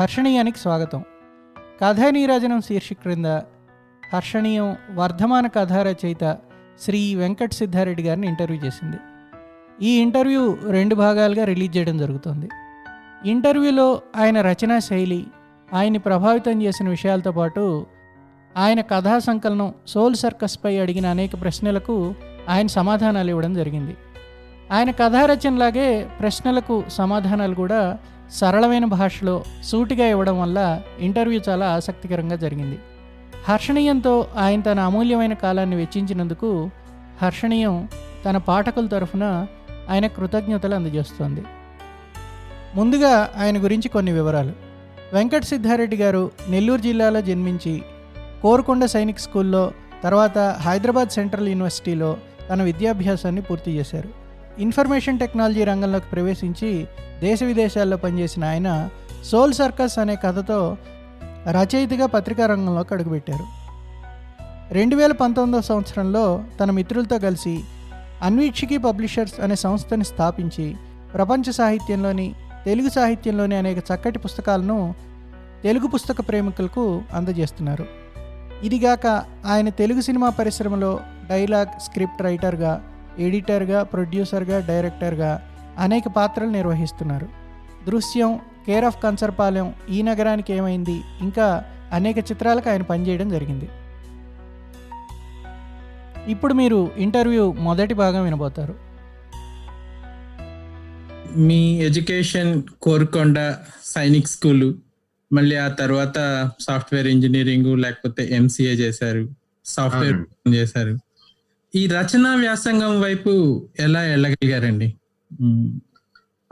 హర్షణీయానికి స్వాగతం. కథానీరాజనం శీర్షిక క్రింద హర్షణీయం వర్ధమాన కథా రచయిత శ్రీ వెంకట సిద్ధారెడ్డి గారిని ఇంటర్వ్యూ చేసింది. ఈ ఇంటర్వ్యూ రెండు భాగాలుగా రిలీజ్ చేయడం జరుగుతుంది. ఇంటర్వ్యూలో ఆయన రచనా శైలి ఆయన్ని ప్రభావితం చేసిన విషయాలతో పాటు ఆయన కథా సంకలనం సోల్ సర్కస్పై అడిగిన అనేక ప్రశ్నలకు ఆయన సమాధానాలు ఇవ్వడం జరిగింది. ఆయన కథా రచనలాగే ప్రశ్నలకు సమాధానాలు కూడా సరళమైన భాషలో సూటిగా ఇవ్వడం వల్ల ఇంటర్వ్యూ చాలా ఆసక్తికరంగా జరిగింది. హర్షణీయంతో ఆయన తన అమూల్యమైన కాలాన్ని వెచ్చించినందుకు హర్షణీయం తన పాఠకుల తరఫున ఆయన కృతజ్ఞతలు అందజేస్తోంది. ముందుగా ఆయన గురించి కొన్ని వివరాలు. వెంకట సిద్ధారెడ్డి గారు నెల్లూరు జిల్లాలో జన్మించి కోరుకొండ సైనిక్ స్కూల్లో తర్వాత హైదరాబాద్ సెంట్రల్ యూనివర్సిటీలో తన విద్యాభ్యాసాన్ని పూర్తి చేశారు. ఇన్ఫర్మేషన్ టెక్నాలజీ రంగంలోకి ప్రవేశించి దేశ విదేశాల్లో పనిచేసిన ఆయన సోల్ సర్కస్ అనే కథతో రచయితగా పత్రికా రంగంలోకి అడుగుపెట్టారు. రెండు వేల పంతొమ్మిదవ సంవత్సరంలో తన మిత్రులతో కలిసి అన్వీక్షికి పబ్లిషర్స్ అనే సంస్థని స్థాపించి ప్రపంచ సాహిత్యంలోని తెలుగు సాహిత్యంలోని అనేక చక్కటి పుస్తకాలను తెలుగు పుస్తక ప్రేమికులకు అందజేస్తున్నారు. ఇదిగాక ఆయన తెలుగు సినిమా పరిశ్రమలో డైలాగ్ స్క్రిప్ట్ రైటర్గా ఎడిటర్గా ప్రొడ్యూసర్గా డైరెక్టర్గా అనేక పాత్రలు నిర్వహిస్తున్నారు. దృశ్యం కేర్ ఆఫ్ కన్సర్పాలెం ఈ నగరానికి ఏమైంది? ఇంకా అనేక చిత్రాలకు ఆయన పనిచేయడం జరిగింది. ఇప్పుడు మీరు ఇంటర్వ్యూ మొదటి భాగం వినబోతారు. మీ ఎడ్యుకేషన్ కోరుకొండ సైనిక్ స్కూల్ మళ్ళీ ఆ తర్వాత సాఫ్ట్వేర్ ఇంజనీరింగ్ లేకపోతే ఎంసీఏ చేశారు. సాఫ్ట్వేర్ చేశారు. ఈ రచనా వ్యాసంగం వైపు ఎలా వెళ్ళగలిగారండి.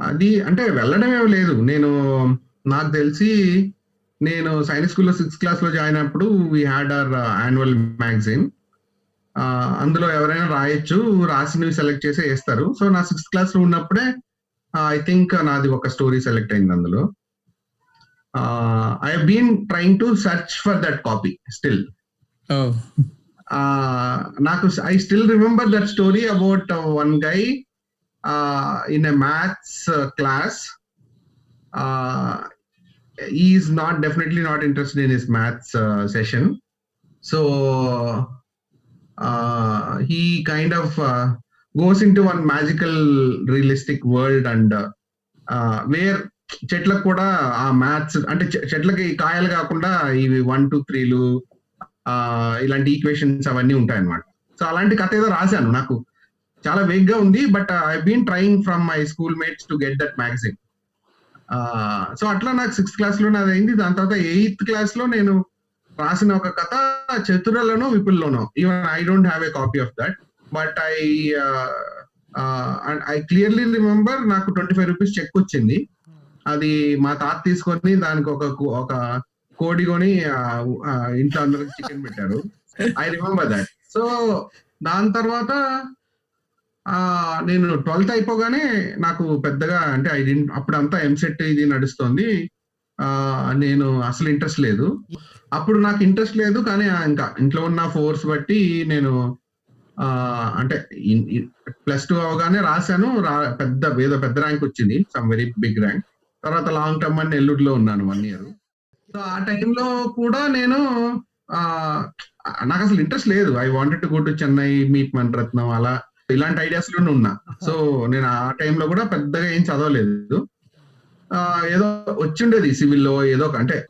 అది అంటే వెళ్ళడం ఏమి లేదు. నేను నాకు తెలిసి నేను సైన్స్ స్కూల్లో సిక్స్త్ క్లాస్లో జాయిన్ అయినప్పుడు we had our annual magazine అందులో ఎవరైనా రాయొచ్చు రాసినవి సెలెక్ట్ చేసి వేస్తారు. సో నా సిక్స్త్ క్లాస్లో ఉన్నప్పుడే ఐ థింక్ నాది ఒక స్టోరీ సెలెక్ట్ అయింది అందులో. I been trying to search for that copy still నాకు I still remember that story about one guy in a maths class. Is not definitely not interested in his maths session. So he kind of goes into one magical realistic world and where చెట్లకు కూడా ఆ maths అంటే చె- చెట్లకి కాయలు కాకుండా ఇవి one two త్రీలు ఇలాంటి ఈక్వేషన్స్ అవన్నీ ఉంటాయన్నమాట. సో అలాంటి కథ ఏదో రాశాను నాకు. చాలా వేగ్గా ఉంది but I been trying from my schoolmates to get that magazine so అట్లా నాకు సిక్స్త్ క్లాస్లో నాది అయింది. దాని తర్వాత ఎయిత్ క్లాస్లో నేను రాసిన ఒక కథ చతురలోనో విపుల్లోనో. Even I don't have a copy of that but I I clearly remember నాకు ట్వంటీ ఫైవ్ రూపీస్ చెక్ వచ్చింది. అది మా తాత తీసుకొని దానికి ఒక కు- ఒక కోడి కొని ఇంట్లో అందరికి చికెన్ పెట్టారు. I remember that. సో దాని తర్వాత నేను ట్వెల్త్ అయిపోగానే నాకు పెద్దగా అంటే ఐ డి ఎంసెట్ ఇది నడుస్తోంది. నేను అసలు ఇంట్రెస్ట్ లేదు. అప్పుడు నాకు ఇంట్రెస్ట్ లేదు కానీ ఇంకా ఇంట్లో ఉన్న ఫోర్స్ బట్టి నేను అంటే ప్లస్ టూ అవగానే రాశాను. రా పెద్ద ఏదో పెద్ద ర్యాంక్ వచ్చింది. Some very big rank. తర్వాత లాంగ్ టర్మ్ అని నెల్లూరులో ఉన్నాను వన్ ఇయర్. సో ఆ టైంలో కూడా నేను నాకు అసలు ఇంట్రెస్ట్ లేదు. I wanted to go to Chennai meet Maniratnam అలా ఇలాంటి ఐడియాస్లోనే ఉన్నా. సో నేను ఆ టైంలో కూడా పెద్దగా ఏం చదవలేదు. ఏదో వచ్చిండేది సివిల్లో ఏదో ఒక- అంటే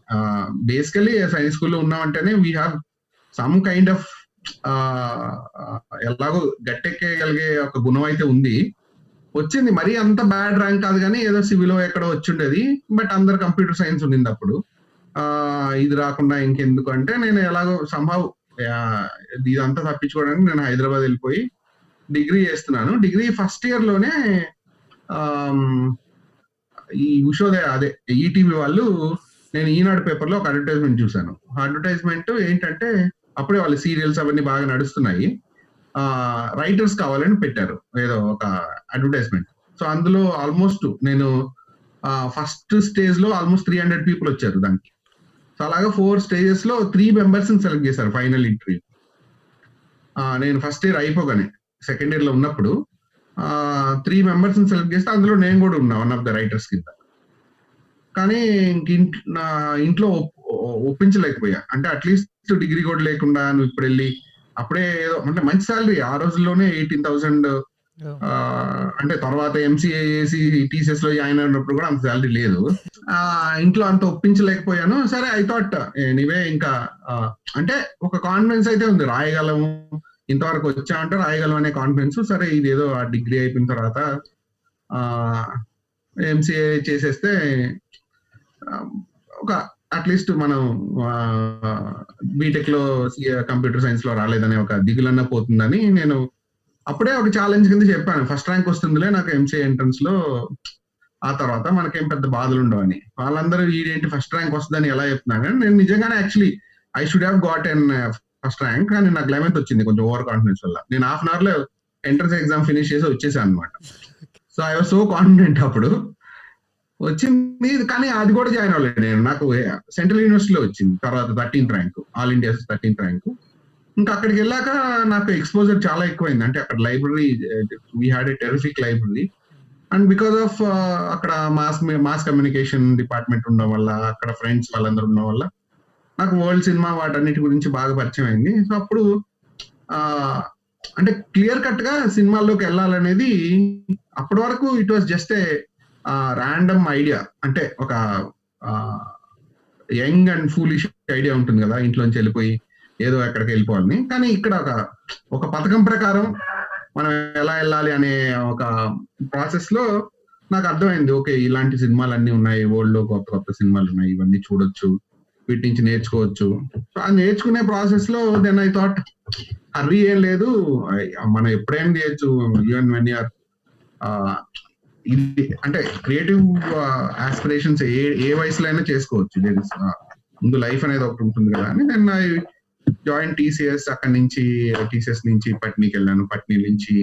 బేసికలీ సైన్స్ స్కూల్లో ఉన్నామంటేనే we have some kind of ఎలాగో గట్టెక్కగలిగే ఒక గుణం అయితే ఉంది. వచ్చింది మరీ అంత బ్యాడ్ ర్యాంక్ కాదు కానీ ఏదో సివిలో ఎక్కడో వచ్చిండేది బట్ అందరు కంప్యూటర్ సైన్స్ ఉండింది అప్పుడు. ఇది రాకుండా ఇంకెందుకు? అంటే నేను ఎలాగో సంభవ్ ఇదంతా తప్పించుకోవడానికి నేను హైదరాబాద్ వెళ్ళిపోయి డిగ్రీ చేస్తున్నాను. డిగ్రీ ఫస్ట్ ఇయర్లోనే ఈ ఉషోదయ అదే ఈటీవీ వాళ్ళు నేను ఈనాడు పేపర్లో ఒక అడ్వర్టైజ్మెంట్ చూశాను. అడ్వర్టైజ్మెంట్ ఏంటంటే అప్పుడే వాళ్ళ సీరియల్స్ అవన్నీ బాగా నడుస్తున్నాయి. ఆ రైటర్స్ కావాలని పెట్టారు. ఏదో ఒక అడ్వర్టైజ్మెంట్ సో అందులో ఆల్మోస్ట్ నేను ఫస్ట్ స్టేజ్లో ఆల్మోస్ట్ త్రీ హండ్రెడ్ పీపుల్ వచ్చారు దానికి. సో అలాగా ఫోర్ స్టేజెస్లో త్రీ మెంబర్స్ సెలెక్ట్ చేశారు ఫైనల్ ఇంటర్వ్యూ నేను ఫస్ట్ ఇయర్ అయిపోగానే సెకండ్ ఇయర్లో ఉన్నప్పుడు త్రీ మెంబర్స్ సెలెక్ట్ చేస్తే అందులో నేను కూడా ఉన్నా వన్ ఆఫ్ ద రైటర్స్ కింద. కానీ ఇంక నా ఇంట్లో ఒప్- ఒప్పించలేకపోయా. అంటే అట్లీస్ట్ డిగ్రీ కూడా లేకుండా నువ్వు ఇప్పుడు వెళ్ళి అప్పుడే ఏదో అంటే మంచి శాలరీ ఆ రోజుల్లోనే ఎయిటీన్ థౌసండ్ అంటే తర్వాత ఎంసీఏ చేసి టీసీఎస్లో జాయిన్ అయినప్పుడు కూడా అంత శాలరీ లేదు. ఇంట్లో అంత ఒప్పించలేకపోయాను. సరే ఐ థాట్ ఎనీవే ఇంకా అంటే ఒక కాన్ఫిడెన్స్ అయితే ఉంది. రాయగలము. ఇంతవరకు వచ్చామంటే రాయగలం అనే కాన్ఫిడెన్స్ సరే ఇది ఏదో ఆ డిగ్రీ అయిపోయిన తర్వాత ఎంసీఏ చేసేస్తే ఒక అట్లీస్ట్ మనం బీటెక్లో కంప్యూటర్ సైన్స్లో రాలేదనే ఒక దిగులన్న పోతుందని నేను అప్పుడే ఒక ఛాలెంజ్ కింద చెప్పాను. ఫస్ట్ ర్యాంక్ వస్తుందిలే నాకు ఎంసీఏ ఎంట్రన్స్లో. ఆ తర్వాత మనకేం పెద్ద బాధలు ఉండవని. వాళ్ళందరూ వీడేంటి ఫస్ట్ ర్యాంక్ వస్తుందని ఎలా చెప్తున్నాను? కానీ నేను నిజంగానే actually I should have got an first rank కానీ నాకు లెవెన్త్ వచ్చింది కొంచెం ఓవర్ కాన్ఫిడెన్స్ వల్ల. నేను హాఫ్ అన్ అవర్లో ఎంట్రన్స్ ఎగ్జామ్ ఫినిష్ చేసి వచ్చేసాను అనమాట so I was so confident అప్పుడు. వచ్చింది కానీ అది కూడా జాయిన్ అవ్వలేదు నేను. నాకు సెంట్రల్ యూనివర్సిటీలో వచ్చింది. తర్వాత thirteenth rank all India thirteenth rank ఇంకా అక్కడికి వెళ్ళాక నాకు ఎక్స్పోజర్ చాలా ఎక్కువైంది. అంటే అక్కడ library we had a terrific library and because of అక్కడ మాస్ మాస్ కమ్యూనికేషన్ డిపార్ట్మెంట్ ఉండడం వల్ల అక్కడ ఫ్రెండ్స్ వాళ్ళందరూ ఉండడం వల్ల నాకు వరల్డ్ సినిమా వాటన్నిటి గురించి బాగా పరిచయం అయింది. సో అప్పుడు అంటే క్లియర్ కట్గా సినిమాల్లోకి వెళ్ళాలనేది అప్పటి వరకు it was just a random idea అంటే ఒక యంగ్ అండ్ ఫూలిష్ ఐడియా ఉంటుంది కదా ఇంట్లోంచి వెళ్ళిపోయి ఏదో ఎక్కడికి వెళ్ళిపోవాలని కానీ ఇక్కడ ఒక ఒక పథకం ప్రకారం మనం ఎలా వెళ్ళాలి అనే ఒక ప్రాసెస్లో నాకు అర్థమైంది. ఓకే ఇలాంటి సినిమాలు అన్ని ఉన్నాయి. వరల్డ్లో కొత్త కొత్త సినిమాలు ఉన్నాయి. ఇవన్నీ చూడొచ్చు. వీటి నుంచి నేర్చుకోవచ్చు. ఆ నేర్చుకునే ప్రాసెస్లో దెన్ ఐ థాట్ హర్రీ ఏం లేదు. మనం ఎప్పుడైనా చేయొచ్చు. ఈవెన్ వెన్ యూఆర్ ఇది అంటే క్రియేటివ్ ఆస్పిరేషన్స్ ఏ ఏ వయసులో అయినా చేసుకోవచ్చు. ముందు లైఫ్ అనేది ఒకటి ఉంటుంది కదా అని దెన్ ఐ జాయిన్ టీసీఎస్ అక్కడి నుంచి టీసీఎస్ నుంచి పట్నీకి వెళ్ళాను. పట్నీ నుంచి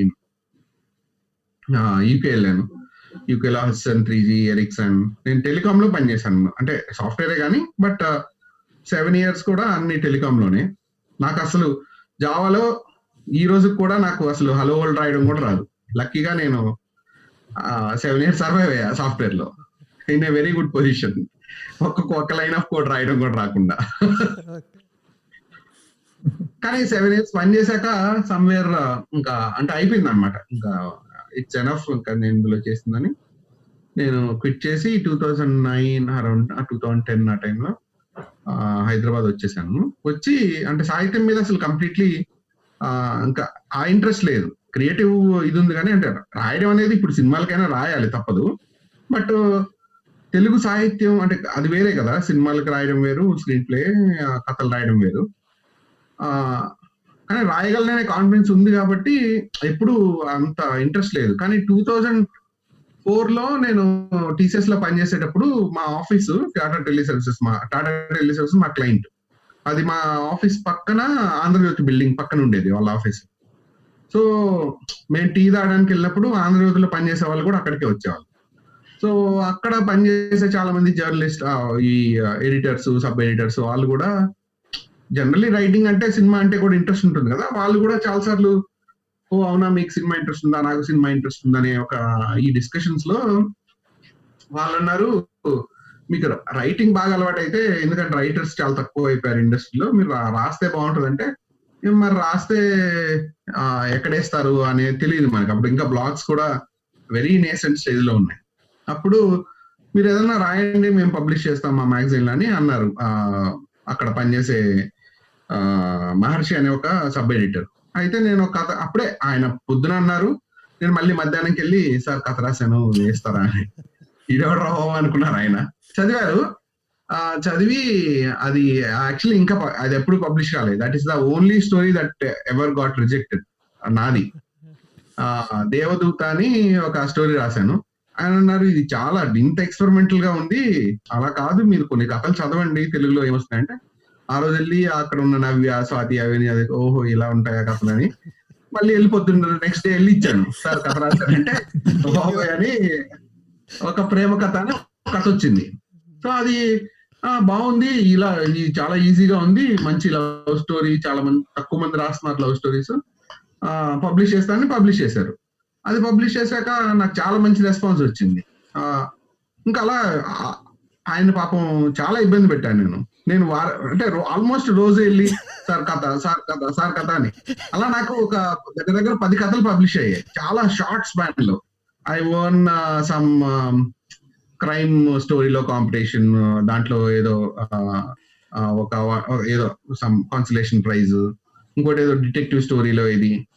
యూకే వెళ్ళాను. యూకేలో హస్సన్ త్రీ జీ ఎరిక్సన్. నేను టెలికామ్లో పనిచేశాను. అంటే సాఫ్ట్వేరే కానీ బట్ సెవెన్ ఇయర్స్ కూడా అన్ని టెలికామ్లోనే నాకు అసలు జావాలో ఈ రోజు కూడా నాకు అసలు హలో వరల్డ్ రాయడం కూడా రాదు. లక్కీగా నేను సెవెన్ ఇయర్స్ సర్వైవ్ అయ్యా సాఫ్ట్వేర్లో in a very good position. ఒక్కొక్క ఒక్క లైన్ ఆఫ్ కోడ్ రాయడం కూడా రాకుండా. కానీ సెవెన్ ఇయర్స్ పని చేశాక సమ్వేర్ ఇంకా అంటే అయిపోయింది అనమాట ఇంకా ఇట్స్ ఎనఫ్ ఇంకా నేను ఇందులో చేసిందని నేను క్విట్ చేసి two thousand nine around two thousand ten ఆ టైంలో హైదరాబాద్ వచ్చేసాను. వచ్చి అంటే సాహిత్యం మీద అసలు కంప్లీట్లీ ఇంకా ఆ ఇంట్రెస్ట్ లేదు. క్రియేటివ్ ఇది ఉంది కానీ అంటే రాయడం అనేది ఇప్పుడు సినిమాలకైనా రాయాలి తప్పదు. బట్ తెలుగు సాహిత్యం అంటే అది వేరే కదా. సినిమాలకు రాయడం వేరు స్క్రీన్ ప్లే కథలు రాయడం వేరు. కానీ రాయగలననే కాన్ఫిడెన్స్ ఉంది కాబట్టి ఎప్పుడు అంత ఇంట్రెస్ట్ లేదు. కానీ టూ థౌజండ్ ఫోర్లో నేను టీసీఎస్లో పనిచేసేటప్పుడు మా ఆఫీస్ టాటా టెలి సర్వీసెస్ మా టాటా టెలి సర్వీసెస్ మా క్లయింట్ అది మా ఆఫీస్ పక్కన ఆంధ్రజ్యోతి బిల్డింగ్ పక్కన ఉండేది వాళ్ళ ఆఫీస్ సో మేము టీ తాగడానికి వెళ్ళినప్పుడు ఆంధ్రజ్యోతిలో పనిచేసే వాళ్ళు కూడా అక్కడికే వచ్చేవాళ్ళు. సో అక్కడ పనిచేసే చాలా మంది జర్నలిస్ట్ ఈ ఎడిటర్స్ సబ్ ఎడిటర్స్ వాళ్ళు కూడా జనరలీ రైటింగ్ అంటే సినిమా అంటే కూడా ఇంట్రెస్ట్ ఉంటుంది కదా. వాళ్ళు కూడా చాలా సార్లు ఓ అవునా మీకు సినిమా ఇంట్రెస్ట్ ఉందా? నాకు సినిమా ఇంట్రెస్ట్ ఉందనే ఒక ఈ డిస్కషన్స్లో వాళ్ళు అన్నారు మీకు రైటింగ్ బాగా అలవాటు అయితే ఎందుకంటే రైటర్స్ చాలా తక్కువ అయిపోయారు ఇండస్ట్రీలో మీరు రాస్తే బాగుంటుంది అంటే మరి రాస్తే ఎక్కడేస్తారు? అనేది తెలియదు మనకి. అప్పుడు ఇంకా బ్లాగ్స్ కూడా వెరీ నేసెంట్ స్టేజ్లో ఉన్నాయి. అప్పుడు మీరు ఏదైనా రాయండి మేము పబ్లిష్ చేస్తాం మా మ్యాగజైన్ అని అన్నారు. అక్కడ పనిచేసే మహర్షి అనే ఒక సబ్ ఎడిటర్. అయితే నేను ఒక కథ అప్పుడే ఆయన పొద్దున అన్నారు నేను మళ్ళీ మధ్యాహ్నంకి వెళ్ళి సార్ కథ రాశాను వేస్తారా అని. ఇదెవరు రావు అనుకున్నారు ఆయన. చదివారు. ఆ చదివి అది యాక్చువల్లీ ఇంకా అది ఎప్పుడు పబ్లిష్ కాలేదు. That is the only story that ever got rejected నాది. ఆ దేవదూత అని ఒక స్టోరీ రాశాను. ఆయన అన్నారు ఇది చాలా ఇంత ఎక్స్పెరిమెంటల్గా ఉంది. అలా కాదు మీరు కొన్ని కథలు చదవండి తెలుగులో ఏమొస్తున్నాయంటే ఆ రోజు వెళ్ళి అక్కడ ఉన్న నవ్య స్వాతి అవని అది ఓహో ఇలా ఉంటాయా కథలని. అని మళ్ళీ వెళ్ళిపోతుండ్రు నెక్స్ట్ డే వెళ్ళి ఇచ్చాను. సార్ కథ రాశారంటే బాబోయ్ అని ఒక ప్రేమ కథ అని కథ వచ్చింది. సో అది ఆ, బాగుంది. ఇలా ఇది చాలా ఈజీగా ఉంది. మంచి లవ్ స్టోరీ చాలా మంది తక్కువ మంది రాస్తున్నారు లవ్ స్టోరీస్. పబ్లిష్ చేస్తానని పబ్లిష్ చేశారు. అది పబ్లిష్ చేశాక నాకు చాలా మంచి రెస్పాన్స్ వచ్చింది. ఇంకా అలా ఆయన పాపం చాలా ఇబ్బంది పెట్టాను నేను. నేను వార అంటే ఆల్మోస్ట్ రోజు వెళ్ళి సార్ కథ సార్ కథ సార్ కథ అని. అలా నాకు ఒక దగ్గర దగ్గర పది కథలు పబ్లిష్ అయ్యాయి. చాలా షార్ట్ స్పాన్లో. ఐ ఓన్ సమ్ క్రైమ్ స్టోరీలో కాంపిటీషన్ దాంట్లో ఏదో uh, uh, ఒక ఏదో సమ్ కాన్సలేషన్ ప్రైజ్ ఇంకోటి ఏదో డిటెక్టివ్ స్టోరీలో ఇది.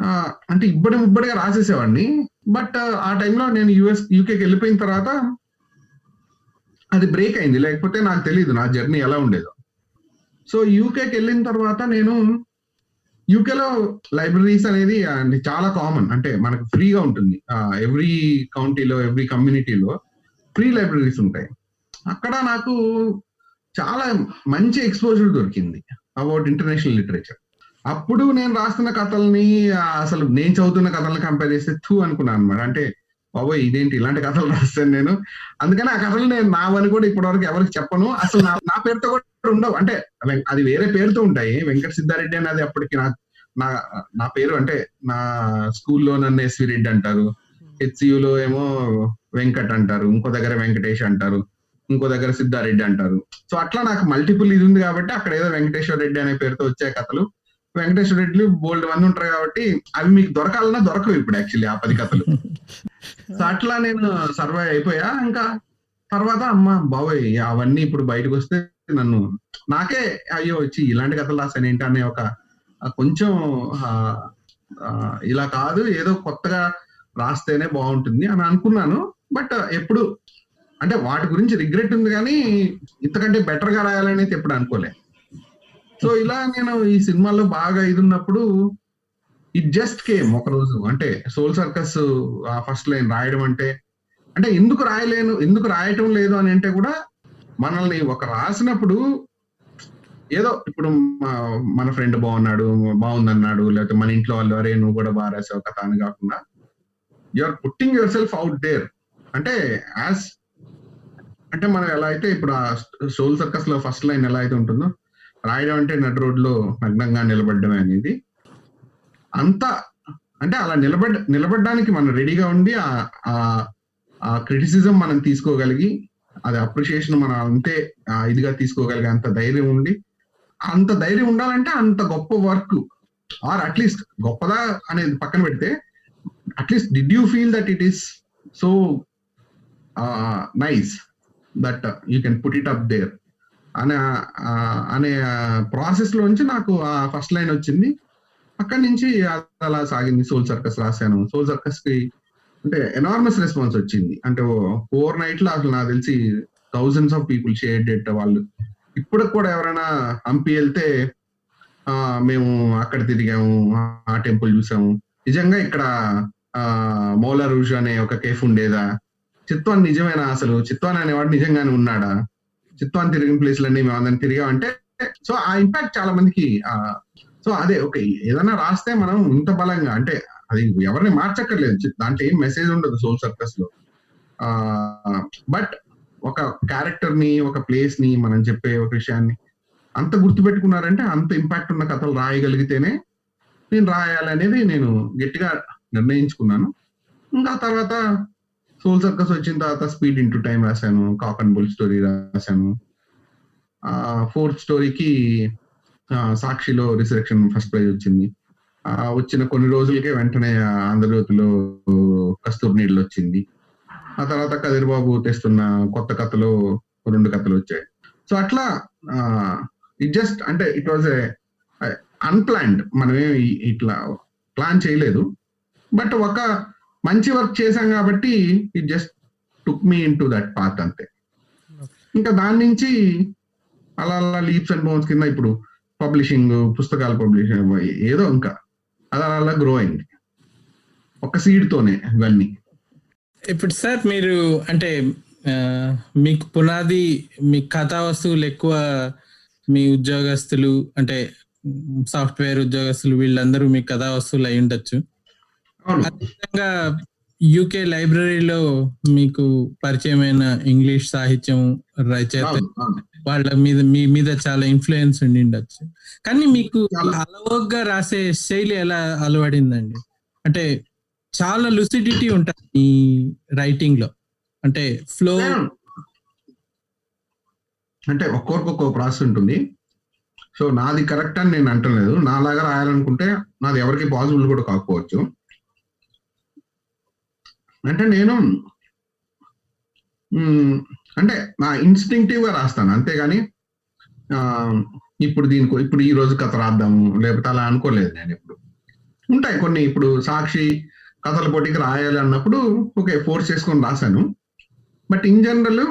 Uh, అంటే ఇబ్బడి ఇబ్బడిగా రాసేసేవాడిని. బట్ ఆ టైంలో నేను యుఎస్ యూకేకి వెళ్ళిపోయిన తర్వాత అది బ్రేక్ అయింది. లేకపోతే నాకు తెలియదు నా జర్నీ ఎలా ఉండేదో. సో యూకేకి వెళ్ళిన తర్వాత నేను యూకేలో లైబ్రరీస్ అనేది చాలా కామన్ అంటే మనకు ఫ్రీగా ఉంటుంది. ఎవ్రీ కౌంటీలో ఎవ్రీ కమ్యూనిటీలో ఫ్రీ లైబ్రరీస్ ఉంటాయి. అక్కడ నాకు చాలా మంచి ఎక్స్పోజర్ దొరికింది అబౌట్ ఇంటర్నేషనల్ లిటరేచర్ అప్పుడు నేను రాస్తున్న కథల్ని అసలు నేను చదువుతున్న కథల్ని కంపేర్ చేస్తే థూ అనుకున్నాను అనమాట అంటే బాబోయ్ ఇదేంటి? ఇలాంటి కథలు రాస్తాను నేను. అందుకని ఆ కథలు నేను నావని కూడా ఇప్పటివరకు ఎవరికి చెప్పను. అసలు నా నా పేరుతో కూడా ఉండవు. అంటే అది వేరే పేరుతో ఉంటాయి. వెంకట సిద్ధారెడ్డి అనేది అప్పటికి నా నా నా పేరు అంటే నా స్కూల్లో నన్ను ఎస్వి రెడ్డి అంటారు. హెచ్సియులో లో ఏమో వెంకట్ అంటారు. ఇంకో దగ్గర వెంకటేష్ అంటారు. ఇంకో దగ్గర సిద్ధారెడ్డి అంటారు. సో అట్లా నాకు మల్టిపుల్ ఇది ఉంది కాబట్టి అక్కడ ఏదో వెంకటేశ్వర రెడ్డి అనే పేరుతో వచ్చే కథలు. వెంకటేశ్వర రెడ్డిలు బోల్డ్ మంది ఉంటారు కాబట్టి అవి మీకు దొరకాలన్నా దొరకవు ఇప్పుడు యాక్చువల్లీ ఆ పది కథలు. సో అట్లా నేను సర్వైవ్ అయిపోయా. ఇంకా తర్వాత అమ్మ బాబోయ్ అవన్నీ ఇప్పుడు బయటకు వస్తే నన్ను నాకే అయ్యో వచ్చి ఇలాంటి కథలు రాసాను ఏంటి? అనే ఒక కొంచెం ఇలా కాదు ఏదో కొత్తగా రాస్తేనే బాగుంటుంది అని అనుకున్నాను. బట్ ఎప్పుడు అంటే వాటి గురించి రిగ్రెట్ ఉంది కానీ ఇంతకంటే బెటర్గా రాయాలనేది ఎప్పుడు అనుకోలే. సో ఇలా నేను ఈ సినిమాలో బాగా ఇది ఉన్నప్పుడు ఇట్ జస్ట్ కేమ్ ఒక రోజు. అంటే సోల్ సర్కస్ ఆ ఫస్ట్ లైన్ రాయడం అంటే అంటే ఎందుకు రాయలేను ఎందుకు రాయటం లేదు అని అంటే కూడా మనల్ని ఒక రాసినప్పుడు ఏదో ఇప్పుడు మన ఫ్రెండ్ బాగున్నాడు బాగుందన్నాడు లేకపోతే మన ఇంట్లో వాళ్ళు అరే నువ్వు కూడా బాగా రాసావు కథ అని కాకుండా you are putting yourself out there అంటే యాజ్ అంటే మనం ఎలా అయితే ఇప్పుడు ఆ సోల్ సర్కస్లో ఫస్ట్ లైన్ ఎలా అయితే ఉంటుందో రాయడం అంటే నడు రోడ్లో నగ్నంగా నిలబడడం అనేది అంత అంటే అలా నిలబడ్ నిలబడడానికి మనం రెడీగా ఉండి ఆ- క్రిటిసిజం మనం తీసుకోగలిగి అది అప్రిషియేషన్ మనం అంతే ఇదిగా తీసుకోగలిగే అంత ధైర్యం ఉండి అంత ధైర్యం ఉండాలంటే అంత గొప్ప వర్క్ ఆర్ అట్లీస్ట్ గొప్పదా అనేది పక్కన పెడితే at least did you feel that it is so nice that you can put it up there అనే అనే ప్రాసెస్ లోంచి నాకు ఆ ఫస్ట్ లైన్ వచ్చింది. అక్కడి నుంచి అలా సాగింది సోల్ సర్కస్ రాశాను సోల్ సర్కస్కి అంటే ఎనార్మస్ రెస్పాన్స్ వచ్చింది. అంటే ఫోర్ నైట్లో అసలు నాకు తెలిసి thousands of people share date వాళ్ళు. ఇప్పుడు కూడా ఎవరైనా హంపి వెళ్తే ఆ మేము అక్కడ తిరిగాము ఆ టెంపుల్ చూసాము. నిజంగా ఇక్కడ ఆ మౌలా రూజ్ అనే ఒక కేఫ్ ఉండేదా? చిత్వాన్ నిజమేనా అసలు? చిత్వాన్ అనేవాడు నిజంగానే ఉన్నాడా? చిత్వాన్ తిరిగిన ప్లేస్లన్నీ మేము అందరం తిరిగామంటే సో ఆ ఇంపాక్ట్ చాలా మందికి ఆ సో అదే ఓకే ఏదైనా రాస్తే మనం ఇంత బలంగా అంటే అది ఎవరిని మార్చక్కర్లేదు. దాంట్లో ఏం మెసేజ్ ఉండదు సోల్ సర్కస్లో. బట్ ఒక క్యారెక్టర్ని ఒక ప్లేస్ని మనం చెప్పే ఒక విషయాన్ని అంత గుర్తుపెట్టుకున్నారంటే అంత ఇంపాక్ట్ ఉన్న కథలు రాయగలిగితేనే నేను రాయాలనేది నేను గట్టిగా నిర్ణయించుకున్నాను. ఇంకా తర్వాత సోల్ సర్కస్ వచ్చిన తర్వాత స్పీడ్ ఇంటూ టైం రాశాను కాక్ అండ్ బుల్ స్టోరీ రాశాను. ఫోర్త్ స్టోరీకి సాక్షిలో రిసెక్షన్ ఫస్ట్ ప్రైజ్ వచ్చింది. ఆ, వచ్చిన కొన్ని రోజులకే వెంటనే ఆంధ్రజ్యోతిలో కస్తూరి నీళ్ళు వచ్చింది. ఆ తర్వాత కదిరిబాబు తెస్తున్న కొత్త కథలు రెండు కథలు వచ్చాయి. సో అట్లా ఇట్ జస్ట్ అంటే ఇట్ వాజ్ అన్ప్లాన్డ్ మనమేమి ఇట్లా ప్లాన్ చేయలేదు. బట్ ఒక మంచి వర్క్ చేశాం కాబట్టి it just took me into that path అంతే ఇంకా దాని నుంచి అలా అలా లీప్స్ అండ్ బౌన్స్ కింద ఇప్పుడు పబ్లిషింగ్ పుస్తకాలు పబ్లిషింగ్ ఏదో ఇంకా. అలా అలా గ్రో అయింది. ఒక సీడ్ తోనే ఇవన్నీ. ఇప్పుడు సార్ మీరు అంటే మీకు పునాది మీ కథా వస్తువులు ఎక్కువ మీ ఉద్యోగస్తులు అంటే సాఫ్ట్వేర్ ఉద్యోగస్తులు వీళ్ళందరూ మీ కథా వస్తువులు అయి ఉండొచ్చు. అదేవిధంగా యూకే లైబ్రరీలో మీకు పరిచయమైన ఇంగ్లీష్ సాహిత్యం రచయిత. వాళ్ళ మీద మీ మీద చాలా ఇన్ఫ్లుయెన్స్ ఉండి ఉండొచ్చు కానీ మీకు. అలవోగ్గా రాసే శైలి ఎలా అలవడిందండి? అంటే చాలా లుసిడిటీ ఉంటుంది ఈ రైటింగ్లో అంటే ఫ్లో అంటే ఒక్కొక్కరికి ఒక్కో ప్రాసెస్ ఉంటుంది. సో నాది కరెక్ట్ అని నేను అంటలేదు. నాలాగా రాయాలనుకుంటే నాది ఎవరికి పాసిబుల్ కూడా కాకపోవచ్చు. అంటే నేను మ్, అంటే నా ఇన్స్టింక్టివ్గా రాస్తాను. అంతేగాని ఇప్పుడు దీనికి ఇప్పుడు ఈ రోజు కథ రాద్దాము లేకపోతే అలా అనుకోలేదు నేను ఇప్పుడు ఉంటాయి కొన్ని ఇప్పుడు సాక్షి కథల పోటీకి రాయాలి అన్నప్పుడు ఓకే ఫోర్స్ చేసుకొని రాశాను. బట్ ఇన్ జనరల్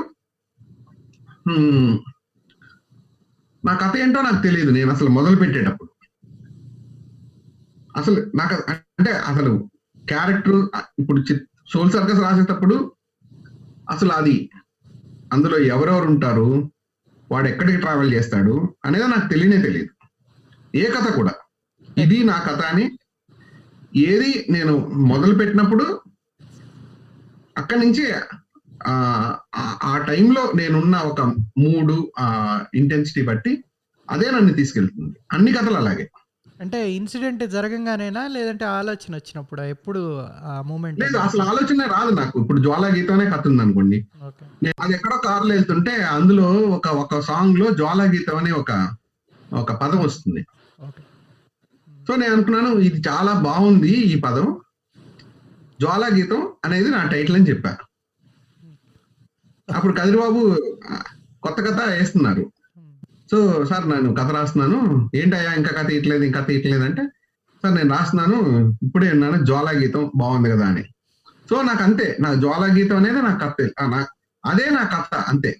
నా కథ ఏంటో నాకు తెలియదు నేను అసలు మొదలు పెట్టేటప్పుడు. అసలు నాకు అంటే అసలు క్యారెక్టర్ ఇప్పుడు సోల్ సర్కస్ రాసేటప్పుడు అసలు అది అందులో ఎవరెవరు ఉంటారు? వాడు ఎక్కడికి ట్రావెల్ చేస్తాడు? అనేది నాకు తెలియనే తెలియదు. ఏ కథ కూడా. ఇది నా కథ అని ఏది నేను మొదలు పెట్టినప్పుడు అక్కడి నుంచి ఆ టైంలో నేనున్న ఒక మూడు ఆ ఇంటెన్సిటీ బట్టి అదే నన్ను తీసుకెళ్తుంది. అన్ని కథలు అలాగే. అంటే ఇన్సిడెంట్ జరగంగానేనా? లేదంటే ఆలోచన వచ్చినప్పుడు? ఎప్పుడు ఆ మూమెంట్ లేదు అసలు ఆలోచన రాదు నాకు. ఇప్పుడు జ్వాలా గీతమే కథ ఉంది అనుకోండి. నేను అది ఎక్కడో కారులో వెళ్తుంటే అందులో ఒక ఒక సాంగ్లో జ్వాలా గీతం అనే ఒక ఒక పదం వస్తుంది. సో నేను అనుకున్నాను ఇది చాలా బాగుంది ఈ పదం. జ్వాలా గీతం అనేది నా టైటిల్ అని చెప్పా. అప్పుడు కదిరిబాబు కొత్త కథ వేస్తున్నారు. సో సార్ నేను కథ రాస్తున్నాను. ఏంటయ్యా ఇంకా కథ ఇట్లేదు ఇంకా కథ ఇట్లేదు అంటే సార్ నేను రాస్తున్నాను. ఇప్పుడే ఉన్నాను జ్వాలా గీతం బాగుంది కదా అని. సో నాకు అంతే. నా జ్వాలా గీతం అనేది నా కథ. నా- అదే నా కథ అంతే.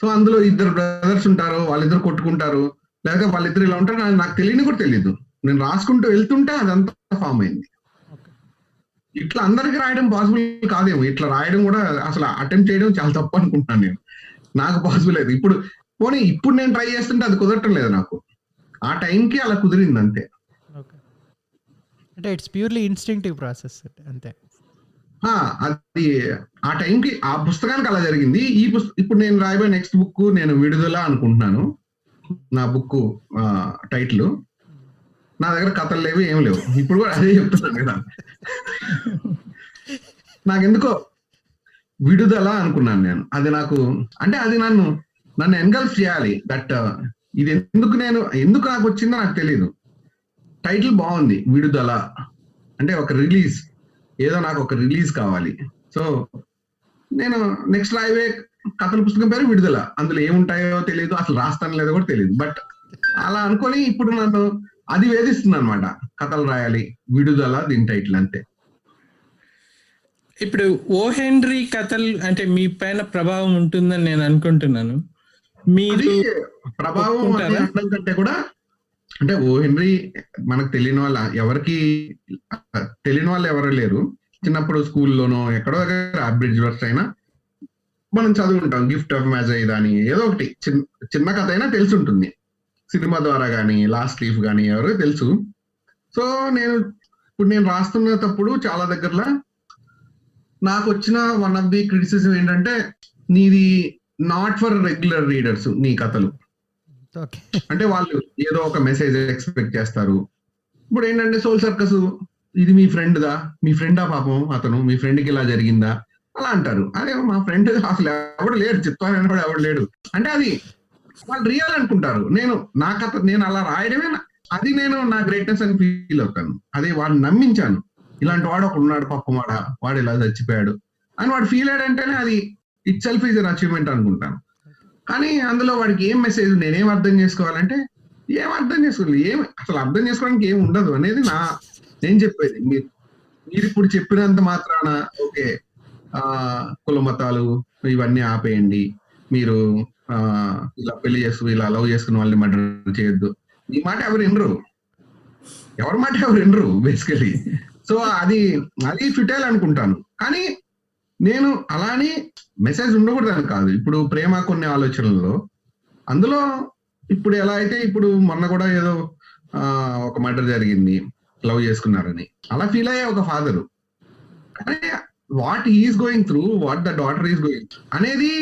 సో అందులో ఇద్దరు బ్రదర్స్ ఉంటారు వాళ్ళిద్దరు కొట్టుకుంటారు. లేకపోతే వాళ్ళిద్దరు ఇలా ఉంటారు నాకు- నాకు తెలియని కూడా తెలియదు నేను రాసుకుంటూ వెళ్తుంటే అదంతా ఫామ్ అయింది. ఇట్లా అందరికి రాయడం పాసిబుల్ కాదేమో. ఇట్లా రాయడం కూడా అసలు అటెంప్ట్ చేయడం చాలా తప్పు అనుకుంటున్నాను నేను. నాకు పాసిబుల్ లేదు. ఇప్పుడు పోనీ ఇప్పుడు నేను ట్రై చేస్తుంటే అది కుదరటం లేదు నాకు. ఆ టైంకి అలా కుదిరింది అంతే. అంటే ఇట్స్ ప్యూర్లీ ఇన్స్టింక్టివ్ ప్రాసెస్ అంతే. అది ఆ టైంకి ఆ పుస్తకానికి అలా జరిగింది. ఈ ఇప్పుడు నేను రాయబోయే నెక్స్ట్ బుక్ నేను విడుదల అనుకుంటున్నాను. నా బుక్ టైటిల్ నా దగ్గర కథలు లేవు ఏం లేవు. ఇప్పుడు కూడా అదే చెప్తున్నాను కదా. నాకెందుకో విడుదల అనుకున్నాను నేను. అది నాకు అంటే అది నన్ను నన్ను ఎన్గల్ఫ్ చేయాలి. దట్ uh, ఇది ఎందుకు నేను ఎందుకు నాకు వచ్చిందో నాకు తెలియదు టైటిల్ బాగుంది విడుదల. అంటే ఒక రిలీజ్ ఏదో నాకు ఒక రిలీజ్ కావాలి. సో నేను నెక్స్ట్ రాయవే కథల పుస్తకం పేరు విడుదల. అందులో ఏముంటాయో తెలియదు అసలు రాస్తాను లేదో కూడా తెలియదు బట్ అలా అనుకొని ఇప్పుడు నన్ను అది వేధిస్తుంది అనమాట కథలు రాయాలి విడుదల దీని టైటిల్ అంతే. ఇప్పుడు ఓ హెన్రీ కథలు అంటే మీ పైన ప్రభావం ఉంటుందని నేను అనుకుంటున్నాను. మీరు ప్రభావం? అనడం కంటే కూడా అంటే ఓ హెన్రీ మనకు తెలియని వాళ్ళ ఎవరికి తెలియని వాళ్ళు ఎవరు లేరు. చిన్నప్పుడు స్కూల్లోనో ఎక్కడో దగ్గర బ్రిడ్జ్ వర్స్ అయినా మనం చదువుకుంటాం. గిఫ్ట్ ఆఫ్ అయ్యేది అని ఏదో ఒకటి చిన్న చిన్న కథ అయినా తెలిసి ఉంటుంది సినిమా ద్వారా కానీ లాస్ట్ లీఫ్ కానీ ఎవరో తెలుసు. సో నేను ఇప్పుడు నేను రాస్తున్నప్పుడు చాలా దగ్గరలో నాకు వచ్చిన వన్ ఆఫ్ ది క్రిటిసిజం ఏంటంటే నీది నాట్ ఫర్ రెగ్యులర్ రీడర్స్ నీ కథలు. అంటే వాళ్ళు ఏదో ఒక మెసేజ్ ఎక్స్పెక్ట్ చేస్తారు. ఇప్పుడు ఏంటంటే సోల్ సర్కస్ ఇది మీ ఫ్రెండ్ దా? మీ ఫ్రెండా పాపం అతను? మీ ఫ్రెండ్కి ఇలా జరిగిందా? అలా అంటారు. అదే మా ఫ్రెండ్ అసలు ఎవడు లేడు చిత్తాన్ని కూడా ఎవడు లేడు. అంటే అది వాళ్ళు రియల్ అనుకుంటారు. నేను నా కథ నేను అలా రాయడమే అది నేను నా గ్రేట్నెస్ అని ఫీల్ అవుతాను. అదే వాడిని నమ్మించాను. ఇలాంటి వాడు ఒకడు ఉన్నాడు పాపం వాడ వాడు ఇలా చచ్చిపోయాడు అని వాడు ఫీల్ అయ్యాడంటేనే అది itself is an achievement అనుకుంటాను. కానీ అందులో వాడికి ఏం మెసేజ్ నేనేం అర్థం చేసుకోవాలంటే ఏం అర్థం చేసుకోవాలి? ఏం అసలు అర్థం చేసుకోవడానికి ఏం ఉండదు అనేది నా నేను చెప్పేది. మీరు మీరు ఇప్పుడు చెప్పినంత మాత్రాన ఓకే ఆ కుల మతాలు ఇవన్నీ ఆపేయండి. మీరు ఆ ఇలా పెళ్ళి చేసుకుని ఇలా లవ్ చేసుకున్న వాళ్ళని మర్డర్ చేయొద్దు. ఈ మాట ఎవరు వినరు. ఎవరి మాట ఎవరు వినరు బేసికలీ సో అది అది ఫిటైల్ అనుకుంటాను. కానీ నేను అలానే మెసేజ్ ఉండకూడదని కాదు. ఇప్పుడు ప్రేమ కొన్ని ఆలోచనల్లో అందులో ఇప్పుడు ఎలా అయితే ఇప్పుడు మొన్న కూడా ఏదో ఒక మర్డర్ జరిగింది లవ్ చేసుకున్నారని. అలా ఫీల్ అయ్యే ఒక ఫాదర్. కానీ what is going through what the daughter is going అనేది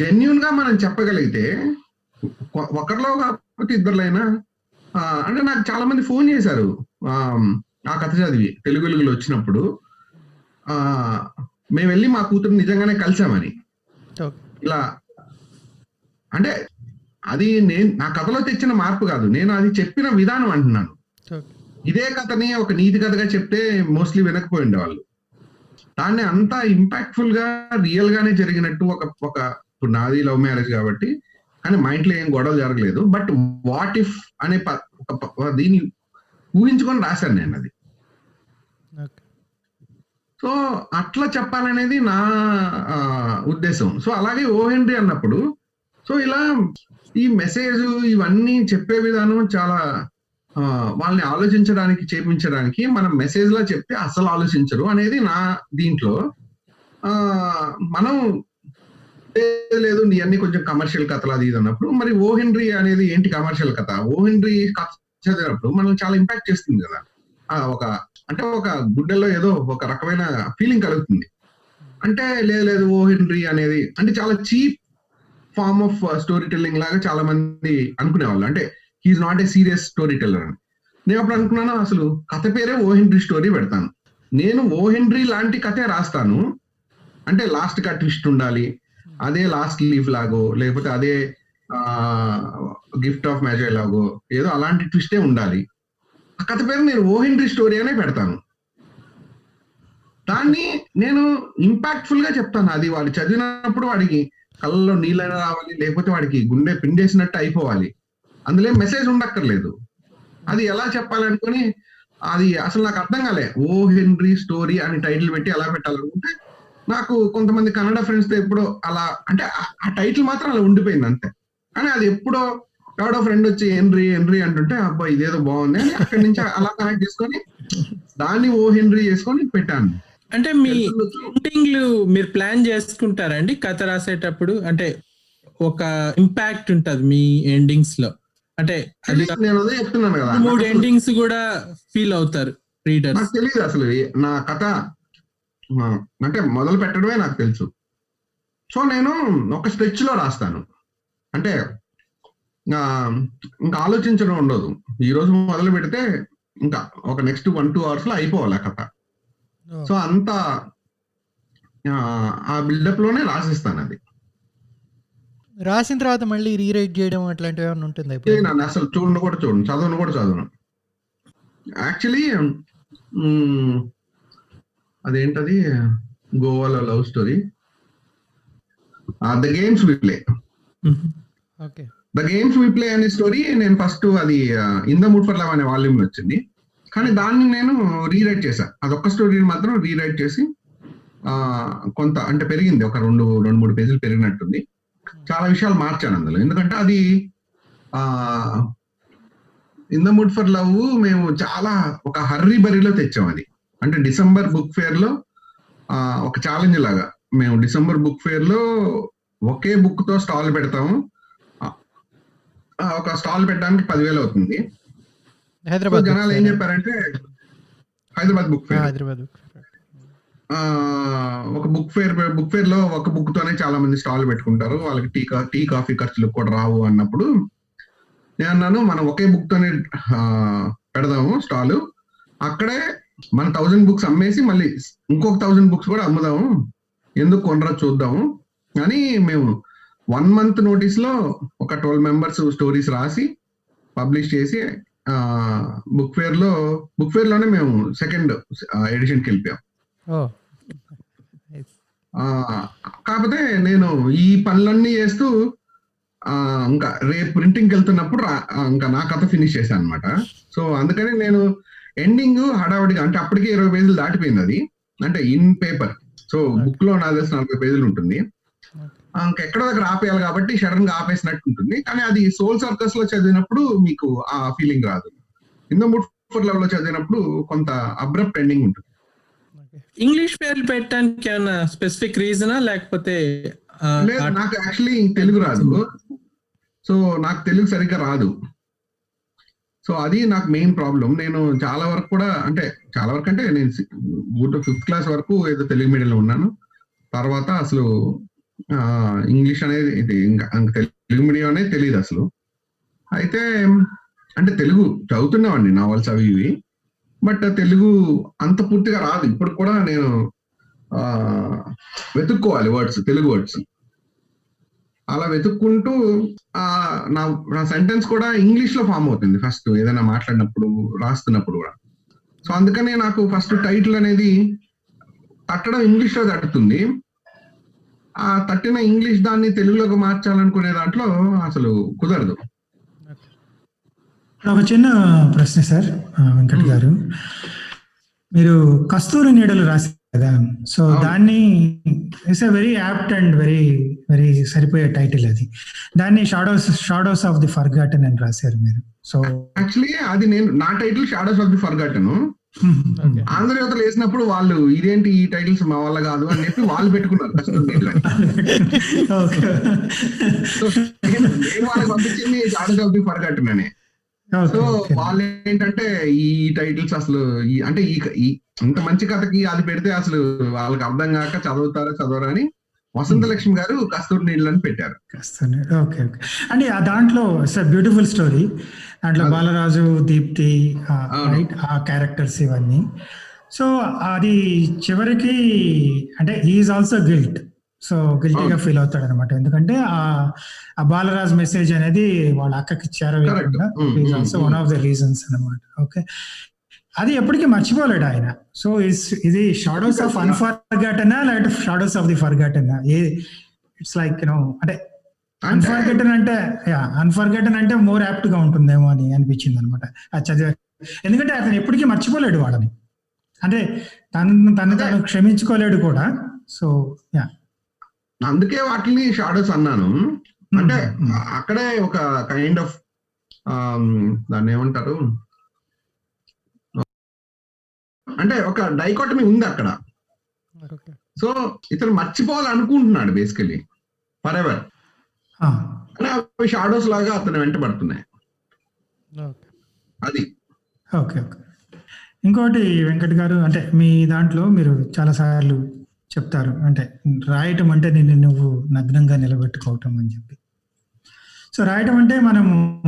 జెన్యున్గా మనం చెప్పగలిగితే ఒకరిలో కాకపోతే ఇద్దరులైనా అంటే నాకు చాలా మంది ఫోన్ చేశారు. ఆ, కథ చదివి తెలుగు వెలుగులో వచ్చినప్పుడు ఆ మేము వెళ్ళి మా కూతురు నిజంగానే కలిసామని. ఇలా అంటే అది నేను నా కథలో తెచ్చిన మార్పు కాదు నేను అది చెప్పిన విధానం అంటున్నాను. ఇదే కథని ఒక నీతి కథగా చెప్తే మోస్ట్లీ వినకపోయి ఉండేవాళ్ళు. దాన్ని అంత ఇంపాక్ట్ఫుల్గా రియల్ గానే జరిగినట్టు ఒక ఒక ఇప్పుడు నాది లవ్ మ్యారేజ్ కాబట్టి కానీ మా ఇంట్లో ఏం గొడవ జరగలేదు. బట్ వాట్ ఇఫ్ అనే దీన్ని ఊహించుకొని రాశాను నేను అది. సో అట్లా చెప్పాలనేది నా ఉద్దేశం. సో అలాగే ఓ హెన్రీ అన్నప్పుడు సో ఇలా ఈ మెసేజ్ ఇవన్నీ చెప్పే విధానం చాలా వాళ్ళని ఆలోచించడానికి చేపించడానికి మనం మెసేజ్ లా చెప్తే అసలు ఆలోచించరు అనేది నా దీంట్లో. మనం లేదు, లేదు ఇవన్నీ కొంచెం కమర్షియల్ కథలు అది ఇది అన్నప్పుడు మరి ఓ హెన్రీ అనేది ఏంటి కమర్షియల్ కథ? ఓ హెన్రీ కథ చదివినప్పుడు మనం చాలా ఇంపాక్ట్ చేస్తుంది కదా. ఆ, ఒక అంటే ఒక గుడ్డలో ఏదో ఒక రకమైన ఫీలింగ్ కలుగుతుంది. అంటే లేదు లేదు ఓ హెన్రీ అనేది అంటే చాలా cheap form of storytelling లాగా చాలా మంది అనుకునేవాళ్ళు. అంటే he is not a serious storyteller అని. నేను అప్పుడు అనుకున్నాను అసలు కథ పేరే ఓ హెన్రీ స్టోరీ పెడతాను. నేను ఓ హెన్రీ లాంటి కథే రాస్తాను. అంటే లాస్ట్గా ట్విస్ట్ ఉండాలి అదే లాస్ట్ లీఫ్ లాగో లేకపోతే అదే గిఫ్ట్ ఆఫ్ మ్యాజిక్ లాగో ఏదో అలాంటి ట్విస్టే ఉండాలి. ఆ కథ పేరు నేను ఓ స్టోరీ అనే పెడతాను. దాన్ని నేను ఇంపాక్ట్ఫుల్గా చెప్తాను. అది వాడు చదివినప్పుడు వాడికి కళ్ళలో నీళ్ళైనా రావాలి లేకపోతే వాడికి గుండె పిండేసినట్టు అయిపోవాలి. అందులో మెసేజ్ ఉండక్కర్లేదు. అది ఎలా చెప్పాలనుకుని అది అసలు నాకు అర్థం కాలే. ఓ హెన్రీ స్టోరీ అని టైటిల్ పెట్టి ఎలా పెట్టాలనుకుంటే నాకు కొంతమంది కన్నడ ఫ్రెండ్స్తో ఎప్పుడో అలా అంటే ఆ టైటిల్ మాత్రం అలా ఉండిపోయింది అంతే. కానీ అది ఎప్పుడో ఎవడో ఫ్రెండ్ వచ్చి హెన్రీ హెన్రీ అంటుంటే అబ్బా ఇదేదో బాగుంది అని అక్కడి నుంచి అలా కనెక్ట్ చేసుకొని దాన్ని ఓ హెన్రీ చేసుకొని పెట్టాను. అంటే మీ మీరు ప్లాన్ చేసుకుంటారండి? కథ రాసేటప్పుడు అంటే ఒక ఇంపాక్ట్ ఉంటది మీ ఎండింగ్స్లో. అంటే అది నేను అదే చెప్తున్నాను కదా. మూడు ఎండింగ్స్ కూడా ఫీల్ అవుతారు రీడర్స్ నాకు తెలియదు అసలు. నా కథ అంటే మొదలు పెట్టడమే నాకు తెలుసు. సో నేను ఒక స్ట్రెచ్లో రాస్తాను. అంటే ఇంకా ఆలోచించడం ఉండదు. ఈ రోజు మొదలు పెడితే ఇంకా ఒక నెక్స్ట్ వన్ టూ అవర్స్లో అయిపోవాలి ఆ కథ. సో అంత ఆ, బిల్డప్లోనే రాసిస్తాను అది. రాసిన తర్వాత మళ్ళీ రీరైట్ చేయడం అట్లాంటివి ఏమైనా ఉంటుందా నన్ను అసలు చూడను కూడా చూడను. చదవను కూడా చదవను. యాక్చువల్లీ అదేంటది? గోవాలో love story the games we play the games we play అనే స్టోరీ నేను ఫస్ట్ అది in the mood for love అనే వాల్యూమ్ వచ్చింది. కానీ దాన్ని నేను రీరైట్ చేశాను అదొక్క స్టోరీని మాత్రం రీరైట్ చేసి కొంత అంటే పెరిగింది. ఒక రెండు రెండు మూడు పేజీలు పెరిగినట్టుంది. చాలా విషయాలు మార్చాను అందులో. ఎందుకంటే అది in the mood for love మేము చాలా ఒక హర్రీ బరీలో తెచ్చాం అది. అంటే డిసెంబర్ బుక్ ఫేర్లో ఒక ఛాలెంజ్ లాగా. మేము డిసెంబర్ బుక్ ఫేర్లో ఒకే బుక్తో స్టాల్ పెడతాము. ఒక స్టాల్ పెట్టడానికి పదివేలు అవుతుంది. హైదరాబాద్ జనాలు ఏం చెప్పారంటే హైదరాబాద్ బుక్ ఫేర్ హైదరాబాద్ ఒక బుక్ ఫేర్ బుక్ ఫేర్లో ఒక బుక్ తోనే చాలా మంది స్టాల్ పెట్టుకుంటారు. వాళ్ళకి టీ టీ కాఫీ ఖర్చులు కూడా రావు అన్నప్పుడు నేను అన్నాను మనం ఒకే బుక్ తోనే పెడదాము స్టాల్ అక్కడే మన థౌజండ్ బుక్స్ అమ్మేసి మళ్ళీ ఇంకొక థౌజండ్ బుక్స్ కూడా అమ్ముదాము. ఎందుకు కొనరా చూద్దాము. అని మేము వన్ మంత్ నోటీస్లో ఒక ట్వెల్వ్ మెంబర్స్ స్టోరీస్ రాసి పబ్లిష్ చేసి బుక్ ఫేర్లో బుక్ ఫేర్లోనే మేము సెకండ్ ఎడిషన్కి వెళ్ళిపోయాం. కాకపోతే నేను ఈ పనులన్నీ చేస్తూ ఇంకా రేపు ప్రింటింగ్ వెళ్తున్నప్పుడు ఇంకా నా కథ ఫినిష్ చేశాను అనమాట సో అందుకని నేను ఎండింగ్ హడావుడిగా అంటే అప్పటికే ఇరవై పేజీలు దాటిపోయింది అది. అంటే ఇన్ పేపర్ సో బుక్లో నాకు తెలిసి నలభై పేజీలు ఉంటుంది. ఎక్కడో దగ్గర ఆపేయాలి కాబట్టి సడన్గా ఆపేసినట్టు ఉంటుంది. కానీ అది సోల్ సర్కస్లో చదివినప్పుడు మీకు ఆ ఫీలింగ్ రాదు. ఇన్ ద మూడ్ ఫర్ లవ్లో చదివినప్పుడు కొంత అబ్రప్ట్ ఎండింగ్ ఉంటుంది. ఇంగ్లీష్ పేర్లు పెట్టడానికి ఏమైనా స్పెసిఫిక్ రీజనా లేకపోతే లేదు నాకు యాక్చువల్లీ తెలుగు రాదు. సో నాకు తెలుగు సరిగ్గా రాదు. సో అది నాకు మెయిన్ ప్రాబ్లం నేను చాలా వరకు కూడా అంటే చాలా వరకు అంటే నేను ఫిఫ్త్ క్లాస్ వరకు ఏదో తెలుగు మీడియంలో ఉన్నాను. తర్వాత అసలు ఇంగ్లీష్ అనేది ఇది ఇంకా తెలుగు మీడియం అనేది తెలియదు అసలు. అయితే అంటే తెలుగు చదువుతున్నామండి నావల్స్ అవి ఇవి. బట్ తెలుగు అంత పూర్తిగా రాదు. ఇప్పుడు కూడా నేను వెతుక్కోవాలి వర్డ్స్ తెలుగు వర్డ్స్ అలా వెతుక్కుంటూ నా నా సెంటెన్స్ కూడా ఇంగ్లీష్లో ఫామ్ అవుతుంది ఫస్ట్ ఏదైనా మాట్లాడినప్పుడు రాస్తున్నప్పుడు కూడా. సో అందుకనే నాకు ఫస్ట్ టైటిల్ అనేది తట్టడం ఇంగ్లీష్లో తట్టుతుంది. ఆ తట్టిన ఇంగ్లీష్ దాన్ని తెలుగులోకి మార్చాలనుకునే దాంట్లో అసలు కుదరదు. ఒక చిన్న ప్రశ్న సార్ వెంకట్ గారు. మీరు కస్తూరి నీడలు రాశారు కదా సో. దాన్ని it's a very apt and very very సరిపోయే టైటిల్ అది. దాన్ని shadows shadows of the forgotten అని రాశారు మీరు. సో యాక్చువల్లీ అది నేను నా title shadows of the forgotten ఆంధ్రయోతలు వేసినప్పుడు వాళ్ళు ఇదేంటి ఈ టైటిల్స్ మా వల్ల కాదు అని చెప్పి వాళ్ళు పెట్టుకున్నారు కష్టం నీళ్ళని. నేను వాళ్ళకి పంపించింది అనే సో వాళ్ళు ఏంటంటే ఈ టైటిల్స్ అసలు అంటే ఈ ఇంత మంచి కథకి అది పెడితే అసలు వాళ్ళకి అర్థం కాక చదువుతారా చదవరా అని వసంత లక్ష్మి గారు కస్తూరి నీళ్ళు అని పెట్టారు ఓకే ఓకే. అంటే ఆ దాంట్లో ఇట్స్ బ్యూటిఫుల్ స్టోరీ దాంట్లో. బాలరాజు దీప్తి. రైట్ ఆ క్యారెక్టర్స్ ఇవన్నీ సో అది చివరికి అంటే ఈజ్ ఆల్సో గిల్ట్ సో గిల్టీగా. ఫీల్ అవుతాడు అనమాట ఎందుకంటే ఆ ఆ బాలరాజ్ మెసేజ్ అనేది వాళ్ళ అక్కకి చేరవేయకుండా is also. One of the reasons అనమాట ఓకే అది ఎప్పటికీ మర్చిపోలేడు ఆయన సో ఇది షాడోస్ ఆఫ్ అన్ఫర్గటనా లేకపోతే షాడోస్ ఆఫ్ ది ఫర్గటనా ఏ ఇట్స్ లైక్ యూనో అంటే అంటే అన్ఫర్గెటన్ అంటే అన్ఫర్గెటన్ అంటే మోర్ యాప్ట్గా ఉంటుందేమో అని అనిపించింది అనమాట చదివే ఎందుకంటే అతను ఎప్పటికీ మర్చిపోలేడు వాళ్ళని. అంటే తను తను తాను క్షమించుకోలేడు కూడా. సో యా అందుకే వాటిని షాడోస్ అన్నాను. అంటే Hmm. అక్కడే ఒక కైండ్ ఆఫ్ దాన్ని ఏమంటారు? అంటే ఒక డైకాటమీ ఉంది అక్కడ. సో ఇతను మర్చిపోవాలనుకుంటున్నాడు బేసికలీ ఫర్ ఎవర్ అవి షాడోస్ లాగా అతను వెంట పడుతున్నాయి. ఓకే. అది. Okay okay. ఇంకోటి వెంకట్ గారు అంటే మీ దాంట్లో మీరు చాలా సార్లు చెప్తారు అంటే రాయటం అంటే నిన్ను నువ్వు నగ్నంగా నిలబెట్టుకోవటం అని చెప్పి. సో రాయటం అంటే మనము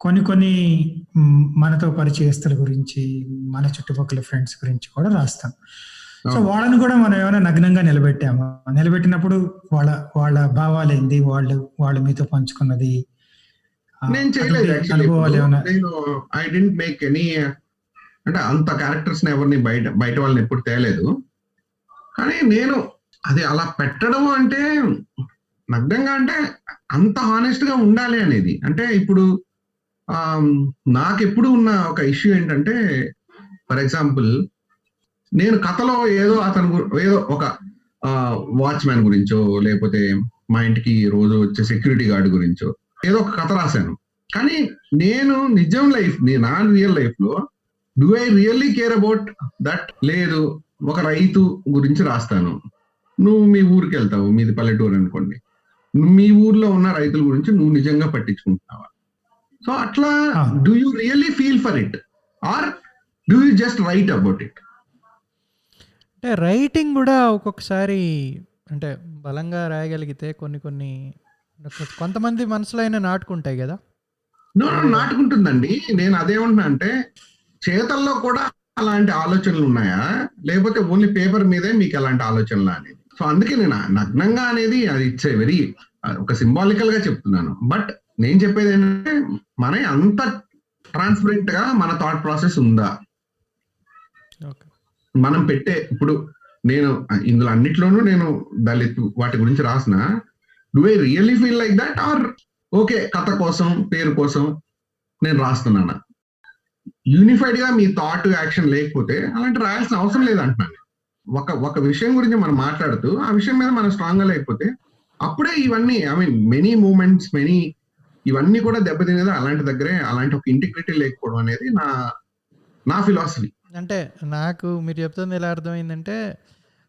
కొన్ని కొన్ని మనతో పరిచయస్తుల గురించి మన చుట్టుపక్కల ఫ్రెండ్స్ గురించి కూడా రాస్తాం. సో. వాళ్ళని కూడా మనం ఏమైనా నగ్నంగా నిలబెట్టాము? నిలబెట్టినప్పుడు వాళ్ళ వాళ్ళ భావాలు ఏంది? వాళ్ళు వాళ్ళు మీతో పంచుకున్నది నేను చేయలేదు నేను ఐ డెంట్ మేక్ ఎనీ అంటే అంత క్యారెక్టర్స్ ఎవరిని బయట బయట వాళ్ళని ఎప్పుడు తేలేదు. కానీ నేను అది అలా పెట్టడం అంటే నగ్నంగా అంటే అంత హానెస్ట్గా ఉండాలి అనేది. అంటే ఇప్పుడు నాకు ఎప్పుడు ఉన్న ఒక ఇష్యూ ఏంటంటే ఫర్ ఎగ్జాంపుల్ నేను కథలో ఏదో అతను ఏదో ఒక వాచ్మ్యాన్ గురించో లేకపోతే మా ఇంటికి రోజు వచ్చే సెక్యూరిటీ గార్డ్ గురించో ఏదో ఒక కథ రాశాను. కానీ నేను నిజం లైఫ్ నా రియల్ లైఫ్లో do I really care about that లేదు ఒక రైతు గురించి రాస్తాను. నువ్వు మీ ఊరికి వెళ్తావు మీది పల్లెటూరు అనుకోండి. మీ ఊర్లో ఉన్న రైతుల గురించి నువ్వు నిజంగా పట్టించుకుంటున్నావా? సో అట్లా. Do you really feel for it or do you just write about it అంటే రైటింగ్ కూడా ఒక్కొక్కసారి అంటే బలంగా రాయగలిగితే కొన్ని కొన్ని కొంతమంది మనసులో అయినా నాటుకుంటాయి కదా? నో నో, నాటుకుంటుందండి. నేను అదేమంటున్నా అంటే చేతల్లో కూడా అలాంటి ఆలోచనలు ఉన్నాయా? లేకపోతే ఓన్లీ పేపర్ మీదే మీకు అలాంటి ఆలోచనలు అనేది? సో అందుకే నేను నగ్నంగా అనేది అది ఇట్స్ వెరీ ఒక సింబాలికల్గా చెప్తున్నాను. బట్ నేను చెప్పేది ఏంటంటే మన అంత ట్రాన్స్పరెంట్గా మన థాట్ ప్రాసెస్ ఉందా? మనం పెట్టే ఇప్పుడు నేను ఇందులో అన్నిట్లోనూ నేను దళిత్ వాటి గురించి రాసిన. Do I really feel like that or okay కథ కోసం పేరు కోసం నేను రాస్తున్నాను. యూనిఫైడ్గా మీ థాట్ యాక్షన్ లేకపోతే అలాంటి రాయాల్సిన అవసరం లేదంటున్నాను ఒక ఒక విషయం గురించి మనం మాట్లాడుతూ ఆ విషయం మీద మనం స్ట్రాంగ్గా లేకపోతే అప్పుడే ఇవన్నీ I mean many moments many ఇవన్నీ కూడా దెబ్బతినేది అలాంటి దగ్గరే అలాంటి ఒక ఇంటిగ్రిటీ లేకపోవడం అనేది నా నా ఫిలాసఫీ అంటే నాకు మీరు చెప్తుంది ఎలా అర్థమైందంటే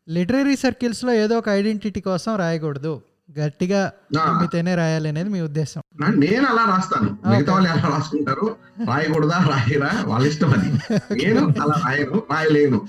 లిటరీ సర్కిల్స్లో ఏదో ఒక ఐడెంటిటీ కోసం రాయకూడదు. గట్టిగా నమ్మితేనే రాయాలి అనేది మీ ఉద్దేశం. నేను అలా రాస్తాను. మిగతా వాళ్ళు ఎలా రాసుకుంటారు? రాయకూడదా? రాయరా? వాళ్ళ ఇష్టం అది. నేను అలా రాయను రాయలేను.